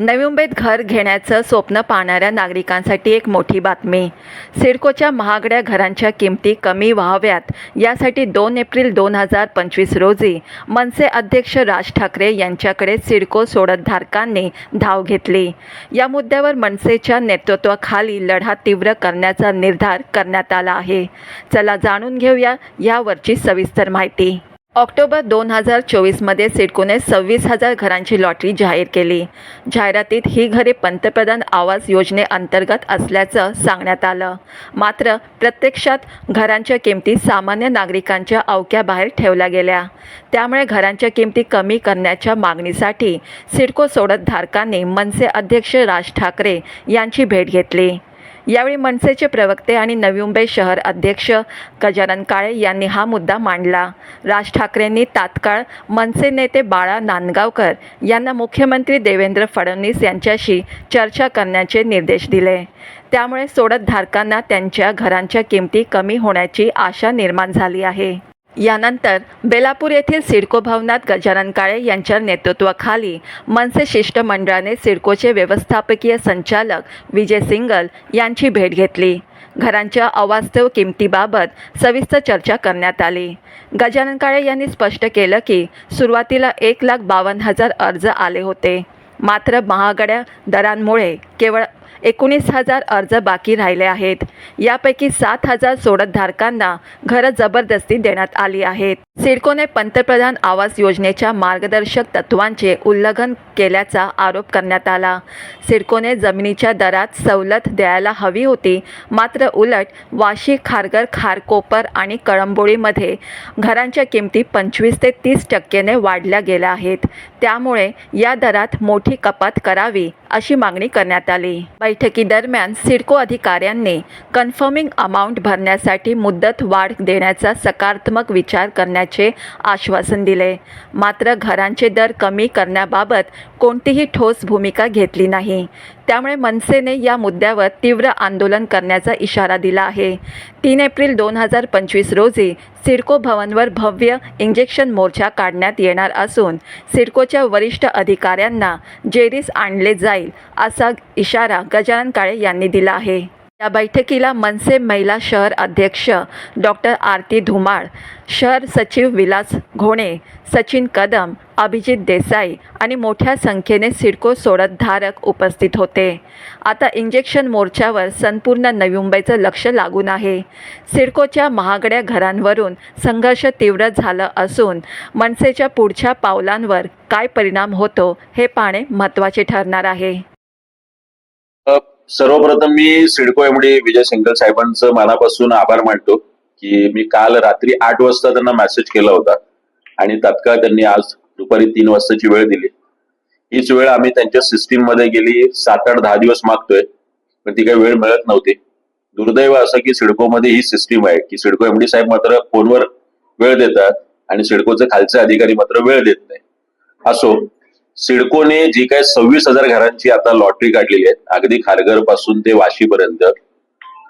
नवी मुंबईत घर घेण्याचं स्वप्न पाहणाऱ्या नागरिकांसाठी एक मोठी बातमी. सिडकोच्या महागड्या घरांच्या किमती कमी व्हाव्यात. यासाठी दोन एप्रिल दोन हजार पंचवीस रोजी मनसे अध्यक्ष राज ठाकरे यांच्याकडे सिडको सोडतधारकांनी धाव घेतली. या मुद्द्यावर मनसेच्या नेतृत्वाखाली लढा तीव्र करण्याचा निर्धार करण्यात आला आहे. चला जाणून घेऊया यावरची सविस्तर माहिती. ऑक्टोबर दोन हजार चोवीसमध्ये सिडकोने सव्वीस हजार घरांची लॉटरी जाहीर केली. जाहिरातीत ही घरे पंतप्रधान आवास योजनेअंतर्गत असल्याचं सांगण्यात आलं. मात्र प्रत्यक्षात घरांच्या किमती सामान्य नागरिकांच्या अवक्याबाहेर ठेवल्या गेल्या. त्यामुळे घरांच्या किमती कमी करण्याच्या मागणीसाठी सिडको सोडत धारकांनी मनसे अध्यक्ष राज ठाकरे यांची भेट घेतली. यावेळी मनसेचे प्रवक्ते आणि नवी मुंबई शहर अध्यक्ष गजानन काळे यांनी हा मुद्दा मांडला. राज ठाकरेंनी तात्काळ मनसे नेते बाळा नांदगावकर यांना मुख्यमंत्री देवेंद्र फडणवीस यांच्याशी चर्चा करण्याचे निर्देश दिले. त्यामुळे सोडतधारकांना त्यांच्या घरांच्या किमती कमी होण्याची आशा निर्माण झाली आहे. यानंतर बेलापूर येथील सिडको भवनात गजानन काळे यांच्या नेतृत्वाखाली मनसे शिष्टमंडळाने सिडकोचे व्यवस्थापकीय संचालक विजय सिंगल यांची भेट घेतली. घरांच्या अवास्तव किमतीबाबत सविस्तर चर्चा करण्यात आली. गजानन काळे यांनी स्पष्ट केलं की सुरुवातीला एक लाख बावन्न हजार अर्ज आले होते. मात्र महागड्या दरांमुळे केवळ एकोणीस हजार अर्ज बाकी राहिले आहेत. यापैकी सात हजार सोडतधारकांना घरं जबरदस्ती देण्यात आली आहेत. सिडकोने पंतप्रधान आवास योजनेच्या मार्गदर्शक तत्वांचे उल्लंघन केल्याचा आरोप करण्यात आला. सिडकोने जमिनीच्या दरात सवलत द्यायला हवी होती मात्र उलट वाशी खारघर खारकोपर आणि कळंबोळीमध्ये घरांच्या किमती पंचवीस ते तीस टक्क्याने वाढल्या गेल्या आहेत. त्यामुळे या दरात मोठी कपात करावी अशी मागणी करण्यात आली. बैठकीदरम्यान सिडको अधिकाऱ्यांनी कन्फर्मिंग अमाऊंट भरण्यासाठी मुदत वाढ देण्याचा सकारात्मक विचार करण्याचे आश्वासन दिले. मात्र घरांचे दर कमी करण्याबाबत कोणतीही ठोस भूमिका घेतली नाही. त्यामुळे मनसेने या मुद्द्यावर तीव्र आंदोलन करण्याचा इशारा दिला आहे. तीन एप्रिल दोन हजार पंचवीस रोजी सिडको भवनवर भव्य इंजेक्शन मोर्चा काढण्यात येणार असून सिडकोच्या वरिष्ठ अधिकाऱ्यांना जेरीस आणले जाईल असा इशारा गजानन काळे यांनी दिला आहे. या बैठकीला मनसे महिला शहर अध्यक्ष डॉक्टर आरती धुमाळ शहर सचिव विलास घोणे सचिन कदम अभिजित देसाई आणि मोठ्या संख्येने सिडको सोडतधारक उपस्थित होते. आता इंजेक्शन मोर्चावर संपूर्ण नवी मुंबईचं लक्ष लागून आहे. सिडकोच्या महागड्या घरांवरून संघर्ष तीव्र झालं असून मनसेच्या पुढच्या पावलांवर काय परिणाम होतो हे पाहणे महत्त्वाचे ठरणार आहे. सर्वप्रथम मी सिडको एमडी विजय सिंगल साहेबांचं मनापासून आभार मानतो की मी काल रात्री आठ वाजता त्यांना मेसेज केला होता. आणि तात्काळ त्यांनी आज दुपारी तीन वाजताची वेळ दिली. हीच वेळ आम्ही त्यांच्या सिस्टीममध्ये गेली. सात आठ दहा दिवस मागतोय. पण ती काही वेळ मिळत नव्हती. दुर्दैव असं की सिडको मध्ये ही सिस्टीम आहे की सिडको एमडी साहेब मात्र फोनवर वेळ देतात आणि सिडकोचे खालचे अधिकारी मात्र वेळ देत नाही असो सिडकोने जी काय सव्वीस हजार घरांची आता लॉटरी काढलेली आहे अगदी खारघरपासून ते वाशीपर्यंत.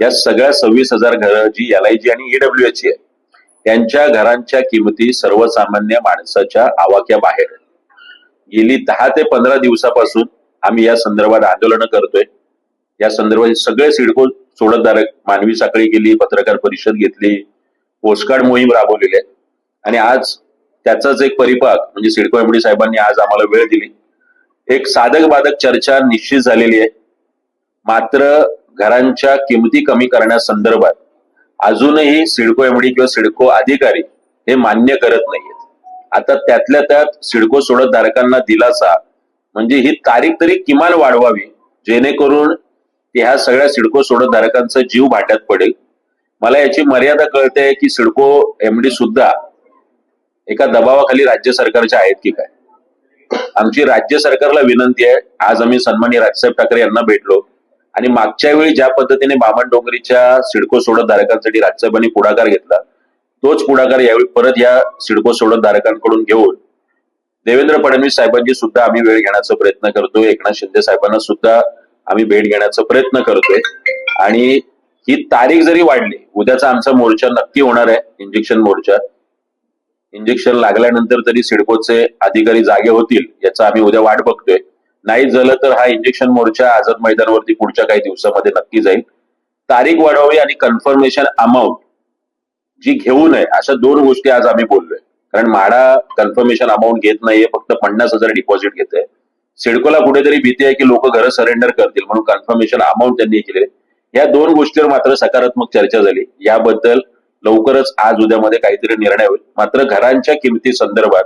या सगळ्या सव्वीस हजार घरं जी एल आय जी आणि ईडब्ल्यू एच आहे त्यांच्या घरांच्या किमती सर्वसामान्य माणसाच्या आवाक्या बाहेर गेली दहा ते पंधरा दिवसापासून आम्ही या संदर्भात आंदोलनं करतोय. या संदर्भात सगळे सिडको सोडतधारक मानवी साखळी केली पत्रकार परिषद घेतली पोस्टकार्ड मोहीम राबवलेली आहे. आणि आज त्याचाच एक परिपाक म्हणजे सिडको एमडी साहेबांनी आज आम्हाला वेळ दिली. एक साधक बाधक चर्चा निश्चित झालेली आहे. मात्र घरांच्या किमती कमी करण्यासंदर्भात अजूनही सिडको एमडी किंवा सिडको अधिकारी हे मान्य करत नाहीयेत. आता त्यातल्या त्यात सिडको सोडतधारकांना दिलासा म्हणजे ही तारीख तरी किमान वाढवावी जेणेकरून ह्या सगळ्या सिडको सोडतधारकांचा जीव भाट्यात पडेल. मला याची मर्यादा कळते की सिडको एमडी सुद्धा एका दबावाखाली राज्य सरकारच्या आहेत की काय? आमची राज्य सरकारला विनंती आहे आज आम्ही सन्माननीय राजसाहेब ठाकरे यांना भेटलो आणि मागच्या वेळी ज्या पद्धतीने बामण डोंगरीच्या सिडको सोडतधारकांसाठी राजसाहेबांनी पुढाकार घेतला तोच पुढाकार यावेळी परत या सिडको सोडतधारकांकडून घेऊन देवेंद्र फडणवीस साहेबांची सुद्धा आम्ही वेळ घेण्याचा प्रयत्न करतोय एकनाथ शिंदे साहेबांना सुद्धा आम्ही भेट घेण्याचा प्रयत्न करतोय. आणि ही तारीख जरी वाढली उद्याचा आमचा मोर्चा नक्की होणार आहे इंजेक्शन मोर्चा इंजेक्शन लागल्यानंतर तरी सिडकोचे अधिकारी जागे होतील याचा आम्ही उद्या वाट बघतोय. नाही झालं तर हा इंजेक्शन मोर्चा आझाद मैदानवरती पुढच्या काही दिवसामध्ये नक्की जाईल. तारीख वाढवावी आणि कन्फर्मेशन अमाऊंट जी घेऊ नये अशा दोन गोष्टी आज आम्ही बोललोय. कारण म्हाडा कन्फर्मेशन अमाऊंट घेत नाहीये फक्त पन्नास हजार डिपॉझिट घेत आहे सिडकोला कुठेतरी भीती आहे की लोक घरं सरेंडर करतील म्हणून कन्फर्मेशन अमाऊंट त्यांनी केले या दोन गोष्टीवर मात्र सकारात्मक चर्चा झाली. याबद्दल लवकरच आज उद्यामध्ये काहीतरी निर्णय होईल. मात्र घरांच्या किमती संदर्भात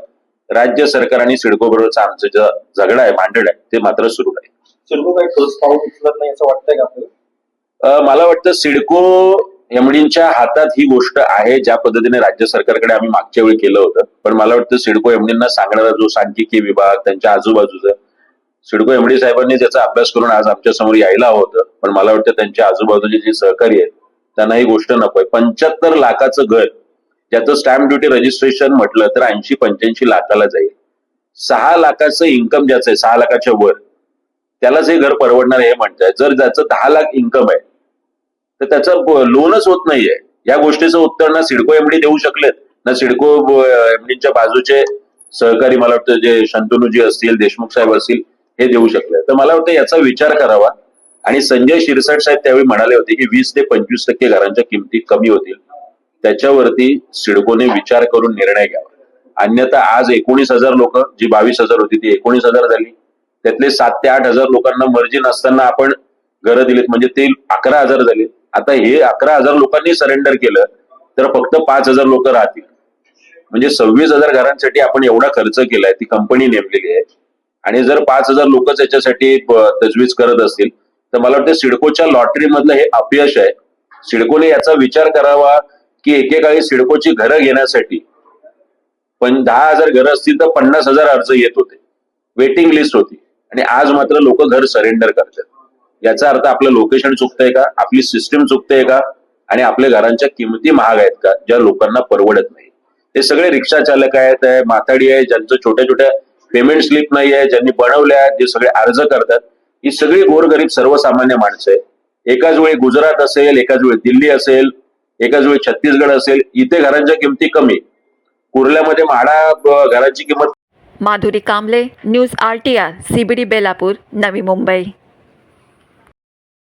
राज्य सरकार आणि सिडको बरोबरचा आमचं जे झगडा आहे भांडण आहे ते मात्र सुरू आहे सिडको काही ठोस पाऊल उचलत नाही असं वाटतंय का आपल्याला? मला वाटतं सिडको एमडींच्या हातात ही गोष्ट आहे ज्या पद्धतीने राज्य सरकारकडे आम्ही मागच्या वेळी केलं होतं. पण मला वाटतं सिडको एमडींना सांगणारा जो सांख्यिकी विभाग त्यांच्या आजूबाजूचा सिडको एमडी साहेबांनी त्याचा अभ्यास करून आज आमच्यासमोर यायला हवं होतं. पण मला वाटतं त्यांच्या आजूबाजूचे जे सहकारी आहेत त्यांना ही गोष्ट नकोय. पंच्याहत्तर लाखाचं घर ज्याचं स्टॅम्प ड्युटी रजिस्ट्रेशन म्हटलं तर ऐंशी पंच्याऐंशी लाखाला जाईल. सहा लाखाचं इन्कम ज्याचं आहे सहा लाखाच्या वर त्यालाच हे घर परवडणार हे म्हणताय जर ज्याचं दहा लाख इन्कम आहे तर त्याचं लोनच होत नाहीये. या गोष्टीचं उत्तर ना सिडको एमडी देऊ शकलेत. ना सिडको एमडीच्या बाजूचे सहकारी मला वाटतं जे शंतनुजी असतील देशमुख साहेब असतील हे देऊ शकले तर मला वाटतं याचा विचार करावा. आणि संजय शिरसाट साहेब त्यावेळी म्हणाले होते की वीस ते पंचवीस टक्के घरांच्या किमती कमी होतील. त्याच्यावरती सिडकोने विचार करून निर्णय घ्यावा. अन्यथा आज एकोणीस हजार लोक जी बावीस हजार होती ती एकोणीस हजार झाली. त्यातले सात ते आठ हजार लोकांना मर्जी नसताना आपण घरं दिलीत. म्हणजे ते अकरा हजार झाले. आता हे अकरा हजार लोकांनी सरेंडर केलं तर फक्त पाच हजार लोक राहतील. म्हणजे सव्वीस हजार घरांसाठी आपण एवढा खर्च केलाय. ती कंपनी नेमलेली आहे. आणि जर पाच हजार लोकच याच्यासाठी तजवीज करत असतील तर मला वाटतं सिडकोच्या लॉटरी मधलं हे अपयश आहे. सिडकोने याचा विचार करावा की एकेकाळी सिडकोची घरं घेण्यासाठी. पण दहा हजार घरं असतील तर पन्नास हजार अर्ज येत होते. वेटिंग लिस्ट होती. आणि आज मात्र लोक घर सरेंडर करतात. याचा अर्थ आपलं लोकेशन चुकतंय का? आपली सिस्टीम चुकते का? आणि आपल्या घरांच्या किमती महाग आहेत का? ज्या लोकांना परवडत नाही. हे सगळे रिक्षा चालक आहेत माथाडी आहे ज्यांचं छोट्या छोट्या पेमेंट स्लिप नाही आहे ज्यांनी बनवल्या आहेत जे सगळे अर्ज करतात. ही सगळी गोरगरीब सर्वसामान्य माणसं आहे एकाच वेळी गुजरात असेल एकाच वेळी दिल्ली असेल एकाच वेळी छत्तीसगड असेल इथे घरांच्या किमती कमी. कुर्ल्यामध्ये म्हाडा घरांची घराची किंमत Madhuri Kamble news R T R C B D Belapur Navi Mumbai.